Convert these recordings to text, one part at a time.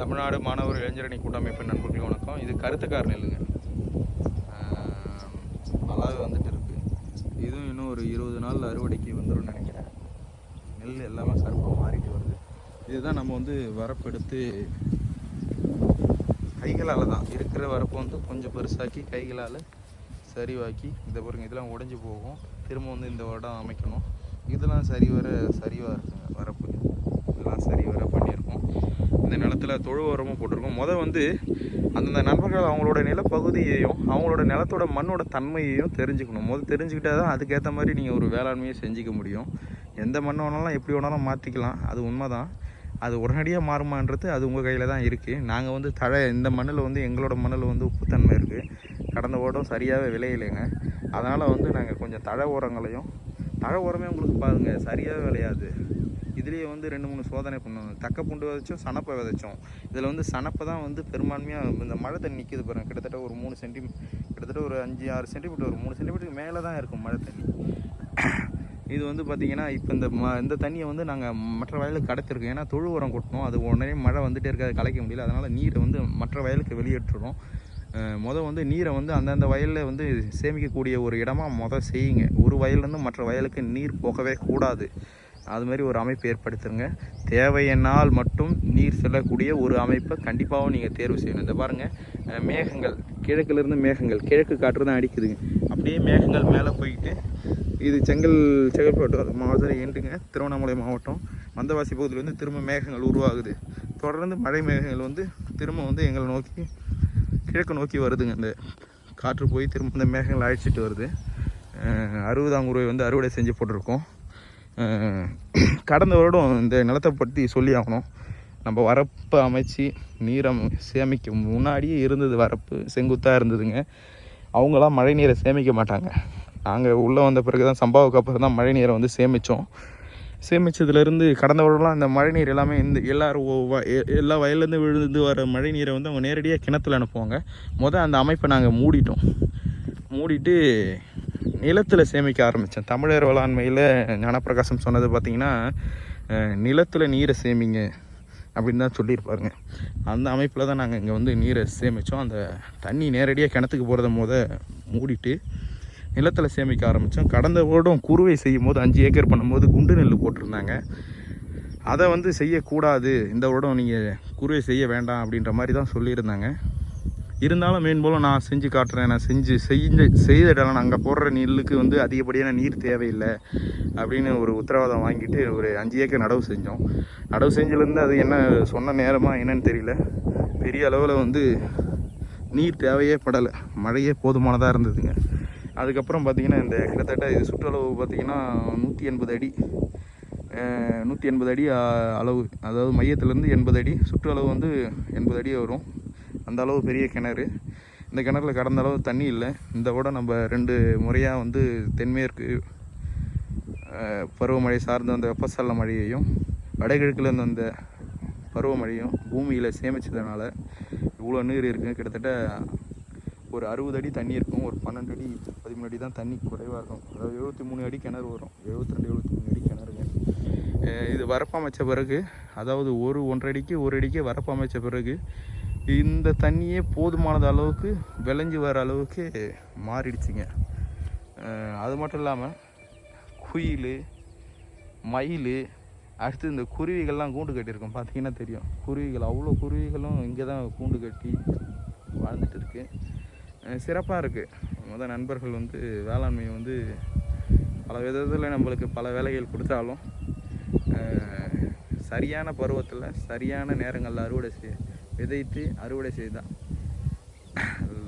தமிழ்நாடு மாணவர் இளைஞரணி கூட்டமைப்பு நண்பர்கள் வணக்கம். இது கருத்துக்காரன் இல்லைங்க. நல்லாவே வந்துட்டு இருக்கு. இதுவும் இன்னும் ஒரு இருபது நாள் அறுவடைக்கு வந்துடும் நினைக்கிறேன். நெல் எல்லாமே கருப்பாக மாறிட்டு வருது. இதுதான் நம்ம வந்து வரப்பெடுத்து கைகளால் தான். இருக்கிற வரப்பை வந்து கொஞ்சம் பெருசாக்கி கைகளால் சரிவாக்கி இதை பாருங்க இதெல்லாம் உடஞ்சி போகும். திரும்ப வந்து இந்த வருடம் அமைக்கணும். இதெல்லாம் சரி வர சரிவாக இருக்குங்க வரப்பு. இதெல்லாம் சரி வர பண்ணியிருக்கோம். இந்த நிலத்தில் தொழு உரமும் போட்டிருக்கோம். முத வந்து அந்தந்த நண்பர்கள் அவங்களோட நிலப்பகுதியையும் அவங்களோட நிலத்தோட மண்ணோட தன்மையையும் தெரிஞ்சுக்கணும். முதல் தெரிஞ்சுக்கிட்டால் தான் அதுக்கேற்ற மாதிரி நீங்கள் ஒரு வேளாண்மையை செஞ்சுக்க முடியும். எந்த மண் வேணாலும் எப்படி வேணாலும் மாற்றிக்கலாம் அது உண்மைதான். அது உடனடியாக மாறுமான்றது அது உங்கள் கையில் தான் இருக்குது நாங்கள் வந்து தழை இந்த மண்ணில் வந்து எங்களோட மண்ணில் வந்து உப்புத்தன்மை இருக்குது கடந்த ஓட்டம் சரியாகவே விளையலைங்க. அதனால் வந்து நாங்கள் கொஞ்சம் தழை உரங்களையும் தழை உரமே உங்களுக்கு பாருங்கள் சரியாக விளையாது. இதுலேயே வந்து ரெண்டு மூணு சோதனை பண்ணணும் தக்க பூண்டு விதைச்சோம் சனப்பை விதைச்சோம். இதில் வந்து சனப்பை தான் வந்து பெரும்பான்மையாக இந்த மழை தண்ணி நிற்கிது பாருங்கள் கிட்டத்தட்ட ஒரு மூணு சென்டி கிட்டத்தட்ட ஒரு அஞ்சு ஆறு சென்டிமீட்டர் ஒரு மூணு சென்டிமீட்டருக்கு மேலே தான் இருக்கும் மழை தண்ணி. இது வந்து பார்த்திங்கன்னா இப்போ இந்த ம இந்த தண்ணியை வந்து நாங்கள் மற்ற வயலுக்கு கடத்திருக்கோம். ஏன்னா தொழு உரம் கொட்டணும் அது உடனே மழை வந்துட்டே இருக்காது கலைக்க முடியல. அதனால் நீரை வந்து மற்ற வயலுக்கு வெளியேற்றுறோம். மொதல் வந்து நீரை வந்து அந்தந்த வயலில் வந்து சேமிக்கக்கூடிய ஒரு இடமா மொதல் செய்யுங்க. ஒரு வயல்லேருந்து மற்ற வயலுக்கு நீர் போகவே கூடாது. அது மாதிரி ஒரு அமைப்பு ஏற்படுத்துங்க. தேவையினால் மட்டும் நீர் செல்லக்கூடிய ஒரு அமைப்பை கண்டிப்பாகவும் நீங்கள் தேர்வு செய்யணும். இந்த பாருங்கள் மேகங்கள் கிழக்குலேருந்து மேகங்கள் கிழக்கு காற்று தான் அடிக்குதுங்க. அப்படியே மேகங்கள் மேலே போயிட்டு இது செங்கல் செங்கல்பட்டு மாவட்டத்தில் ஏண்டுங்க திருவண்ணாமலை மாவட்டம் வந்தவாசி பகுதியிலேருந்து திரும்ப மேகங்கள் உருவாகுது. தொடர்ந்து மழை மேகங்கள் வந்து திரும்ப வந்து எங்களை நோக்கி கிழக்கு நோக்கி வருதுங்க. இந்த காற்று போய் திரும்ப இந்த மேகங்கள் அழைச்சிட்டு வருது. அறுபதாம் உருவை வந்து அறுவடை செஞ்சு போட்டிருக்கோம். கடந்த வருடம் இந்த நிலத்தை பற்றி சொல்லி ஆகணும் நம்ம வரப்பை அமைச்சு நீரை சேமிக்க முன்னாடியே இருந்தது வரப்பு செங்குத்தாக இருந்ததுங்க. அவங்களாம் மழை நீரை சேமிக்க மாட்டாங்க. நாங்கள் உள்ளே வந்த பிறகு தான் சம்பாவுக்கு அப்புறம் தான் மழை நீரை வந்து சேமித்தோம் சேமித்ததுலேருந்து கடந்த வருடம்லாம் அந்த மழை நீர் எல்லாமே இந்த எல்லாரும் எல்லா வயல்லேருந்து விழுந்து வர மழை நீரை வந்து அவங்க நேரடியாக கிணத்துல அனுப்புவாங்க. மொதல் அந்த அமைப்பை நாங்கள் மூடிட்டோம். மூடிட்டு நிலத்தில் சேமிக்க ஆரம்பித்தேன் தமிழர் வேளாண்மையில் ஞானப்பிரகாசம் சொன்னது பார்த்திங்கன்னா நிலத்தில் நீரை சேமிங்க அப்படின்னு தான் சொல்லியிருப்பாருங்க. அந்த அமைப்பில் தான் நாங்கள் இங்கே வந்து நீரை சேமித்தோம் அந்த தண்ணி நேரடியாக கிணத்துக்கு போகிறத போத மூடிட்டு நிலத்தில் சேமிக்க ஆரம்பித்தோம் கடந்த வருடம் குறுவை செய்யும் போது அஞ்சு ஏக்கர் பண்ணும்போது குண்டு நெல் போட்டிருந்தாங்க. அதை வந்து செய்யக்கூடாது. இந்த வருடம் நீங்கள் குறுவை செய்ய வேண்டாம் அப்படின்ற மாதிரி தான் சொல்லியிருந்தாங்க. இருந்தாலும் மேன்போலும் நான் செஞ்சு காட்டுறேன் நான் செஞ்சு செஞ்ச செய்த இடம் அங்கே போடுற நெல்லுக்கு வந்து அதிகப்படியான நீர் தேவையில்லை அப்படின்னு ஒரு உத்தரவாதம் வாங்கிட்டு ஒரு அஞ்சு ஏக்கர் நடவு செஞ்சோம். நடவு செஞ்சிலேருந்து அது என்ன சொன்ன நேரமாக என்னன்னு தெரியல. பெரிய அளவில் வந்து நீர் தேவையே படலை. மழையே போதுமானதாக இருந்ததுங்க. அதுக்கப்புறம் பார்த்திங்கன்னா இந்த கிட்டத்தட்ட இது சுற்றளவு பார்த்திங்கன்னா நூற்றி எண்பது அடி நூற்றி எண்பது அடி அளவு. அதாவது மையத்துலேருந்து எண்பது அடி சுற்றளவு வந்து எண்பது அடி வரும். அந்த அளவு பெரிய கிணறு. இந்த கிணறுல கடந்த அளவு தண்ணி இல்லை. இந்த விட நம்ம ரெண்டு முறையாக வந்து தென்மேற்கு பருவமழை சார்ந்த அந்த வெப்பசல்ல மழையையும் வடகிழக்குலேருந்து அந்த பருவமழையும் பூமியில் சேமிச்சதுனால இவ்வளோ நீர் இருக்குது கிட்டத்தட்ட ஒரு அறுபது அடி தண்ணி இருக்கும். ஒரு பன்னெண்டு அடி பதிமூணு அடி தான் தண்ணி குறைவாக இருக்கும். அதாவது எழுபத்தி மூணு அடி கிணறு வரும். எழுபத்தி ரெண்டு எழுபத்தி மூணு அடி கிணறுங்க இது வரப்பு அமைச்ச பிறகு அதாவது ஒரு ஒன்றரை அடிக்கு ஒரு அடிக்கு வரப்பு அமைச்ச பிறகு இந்த தண்ணியே போதுமானது அளவுக்கு விளைஞ்சு வர அளவுக்கு மாறிடுச்சுங்க. அது மட்டும் இல்லாமல் குயில் மயில் அடுத்து இந்த குருவிகள்லாம் கூண்டு கட்டியிருக்கோம். பார்த்தீங்கன்னா தெரியும். குருவிகள் அவ்வளோ குருவிகளும் இங்கே தான் கூண்டு கட்டி வாழ்ந்துட்டு இருக்கு. சிறப்பாக இருக்குது மொதல் நண்பர்கள் வந்து வேளாண்மையை வந்து பல விதத்தில் நம்மளுக்கு பல வேலைகள் கொடுத்தாலும் சரியான பருவத்தில் சரியான நேரங்களில் அறுவடை செய்ய விதைத்து அறுவடை செய்தால்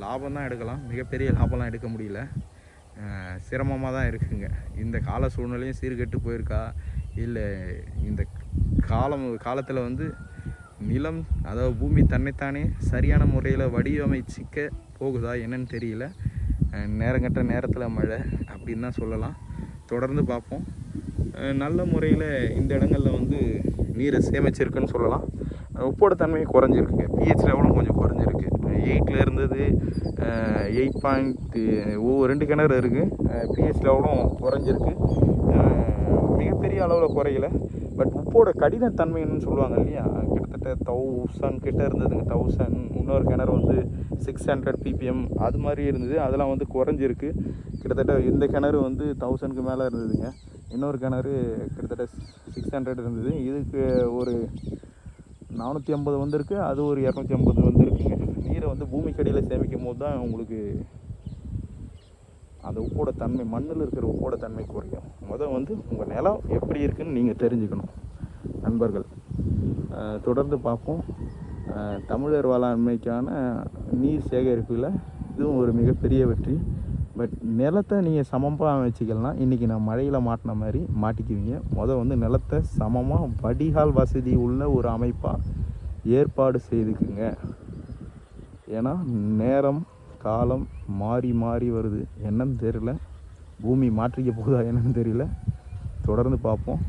லாபம் தான் எடுக்கலாம். மிகப்பெரிய லாபம்லாம் எடுக்க முடியல. சிரமமாக தான் இருக்குங்க. இந்த கால சூழ்நிலையும் சீர்கெட்டு போயிருக்கா? இல்லை இந்த காலம் காலத்தில் வந்து நிலம் அதாவது பூமி தன்னைத்தானே சரியான முறையில் வடிவமைச்சிக்க போகுதா என்னன்னு தெரியல. நேரங்கட்ட நேரத்தில் மழை அப்படின்னு தான் சொல்லலாம். தொடர்ந்து பார்ப்போம். நல்ல முறையில் இந்த இடங்களில் வந்து நீரை சேமிச்சிருக்குன்னு சொல்லலாம். உப்போட தன்மை குறைஞ்சிருக்குங்க. பிஹெச் லெவலும் கொஞ்சம் குறைஞ்சிருக்கு. எயிட்டில் இருந்தது எயிட் பாயிண்ட் ஒவ்வொரு ரெண்டு கிணறு இருக்குது பிஹெச் லெவலும் குறைஞ்சிருக்கு. மிகப்பெரிய அளவில் குறையல. பட் உப்போட கடினத்தன்மைன்னு சொல்லுவாங்க இல்லையா? கிட்டத்தட்ட கிட்டத்தட்ட தௌசண்ட் கிட்ட இருந்ததுங்க. தௌசண்ட் இன்னொரு கிணறு வந்து சிக்ஸ் ஹண்ட்ரட் பிபிஎம் அது மாதிரி இருந்தது. அதெல்லாம் வந்து குறைஞ்சிருக்கு. கிட்டத்தட்ட இந்த கிணறு வந்து தௌசண்ட்க்கு மேலே இருந்ததுங்க. இன்னொரு கிணறு கிட்டத்தட்ட சிக்ஸ் ஹண்ட்ரட் இருந்தது. இதுக்கு ஒரு நானூற்றி ஐம்பது வந்திருக்கு அது ஒரு இரநூத்தி ஐம்பது வந்துருக்குங்க நீரை வந்து பூமிக்கடியில் சேமிக்கும் போது தான் உங்களுக்கு அந்த உப்போட தன்மை மண்ணில் இருக்கிற உப்போட தன்மை குறையும். முதல் வந்து உங்கள் நிலம் எப்படி இருக்குன்னு நீங்கள் தெரிஞ்சுக்கணும் நண்பர்கள். தொடர்ந்து பார்ப்போம். தமிழர் வேளாண்மைக்கான நீர் சேகரிப்பில் இதுவும் ஒரு மிகப்பெரிய வெற்றி. பட் நிலத்தை நீங்கள் சமமாக வச்சுக்கலாம் இன்றைக்கி நான் மழையில் மாட்டின மாதிரி மாட்டிக்குவீங்க. முதல் வந்து நிலத்தை சமமாக வடிகால் வசதி உள்ள ஒரு அமைப்பாக ஏற்பாடு செய்துக்குங்க. ஏன்னா நேரம் காலம் மாறி மாறி வருது. என்னன்னு தெரியல. பூமி மாற்றிக்க போகுதா என்னன்னு தெரியல. தொடர்ந்து பார்ப்போம்.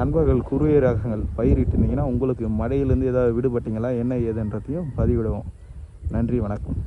நண்பர்கள் குறுகிய ரகங்கள் பயிரிட்டுருந்தீங்கன்னா உங்களுக்கு மழையிலேருந்து ஏதாவது விடுபட்டீங்களா என்ன ஏதுன்றதையும் பதிவிடுவோம். நன்றி வணக்கம்.